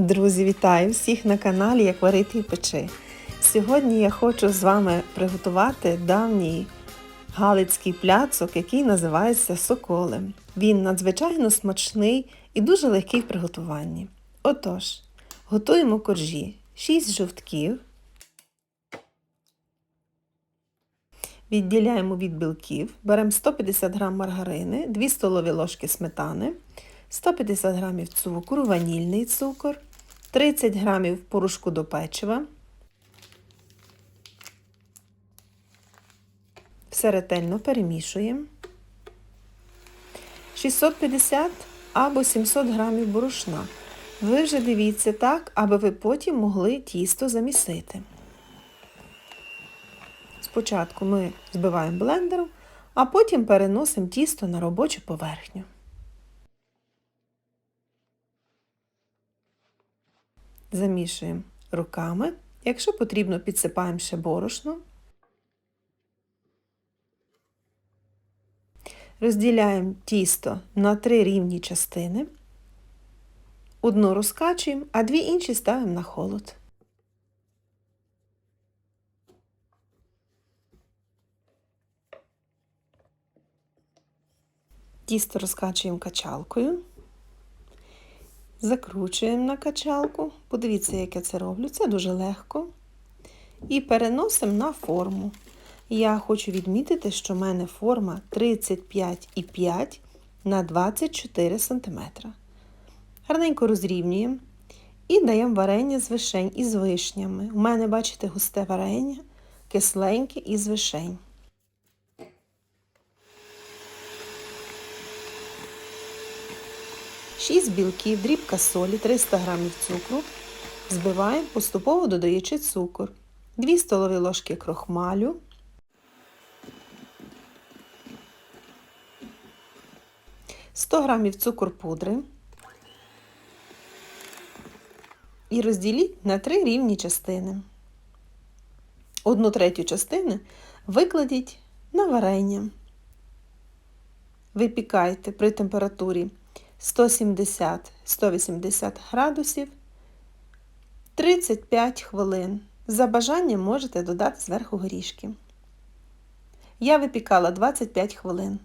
Друзі, вітаю всіх на каналі Як варити і печи. Сьогодні я хочу з вами приготувати давній галицький пляцок, який називається соколем. Він надзвичайно смачний і дуже легкий в приготуванні. Отож, готуємо коржі 6 жовтків. Відділяємо від білків, беремо 150 г маргарини, 2 столові ложки сметани, 150 г цукру, ванільний цукор, 30 г порошку до печива. Все ретельно перемішуємо. 650 або 700 г борошна. Ви вже дивіться так, аби ви потім могли тісто замісити. Спочатку ми збиваємо блендером, а потім переносимо тісто на робочу поверхню. Замішуємо руками. Якщо потрібно, підсипаємо ще борошно. Розділяємо тісто на три рівні частини. Одну розкачуємо, а дві інші ставимо на холод. Тісто розкачуємо качалкою. Закручуємо на качалку. Подивіться, як я це роблю. Це дуже легко. І переносимо на форму. Я хочу відмітити, що в мене форма 35,5 на 24 см. Гарненько розрівнюємо і даємо варення з вишень із вишнями. У мене, бачите, густе варення, кисленьке із вишень. Шість білків, дрібка солі, 300 г цукру. Збиваємо, поступово додаючи цукор, 2 столові ложки крохмалю, Сто грамів цукор пудри і розділіть на три рівні частини. Одну третю частини викладіть на варення. Випікайте при температурі 170-180 градусів 35 хвилин. За бажанням можете додати зверху горішки. Я випікала 25 хвилин.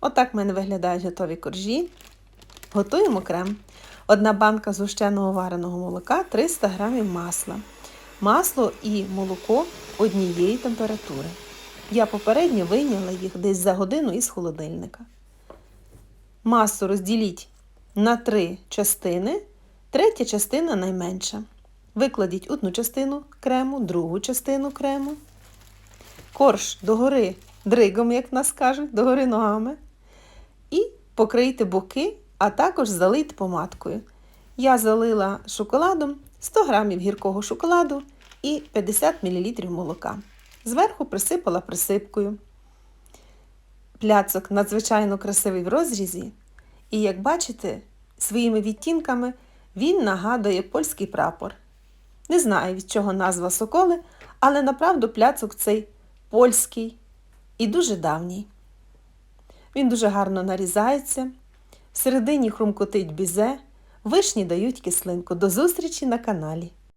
Отак в мене виглядають готові коржі. Готуємо крем. Одна банка згущеного вареного молока, 300 г масла. Масло і молоко однієї температури. Я попередньо вийняла їх десь за годину із холодильника. Масу розділіть на три частини, третя частина найменша. Викладіть одну частину крему, другу частину крему. Корж догори дригом, як в нас кажуть, догори ногами. І покрийте боки, а також залийте помадкою. Я залила шоколадом 100 г гіркого шоколаду і 50 мл молока. Зверху присипала присипкою. Пляцок надзвичайно красивий в розрізі, і, як бачите, своїми відтінками він нагадує польський прапор. Не знаю, від чого назва соколи, але направду пляцок цей польський і дуже давній. Він дуже гарно нарізається, всередині хрумкотить бізе, вишні дають кислинку. До зустрічі на каналі!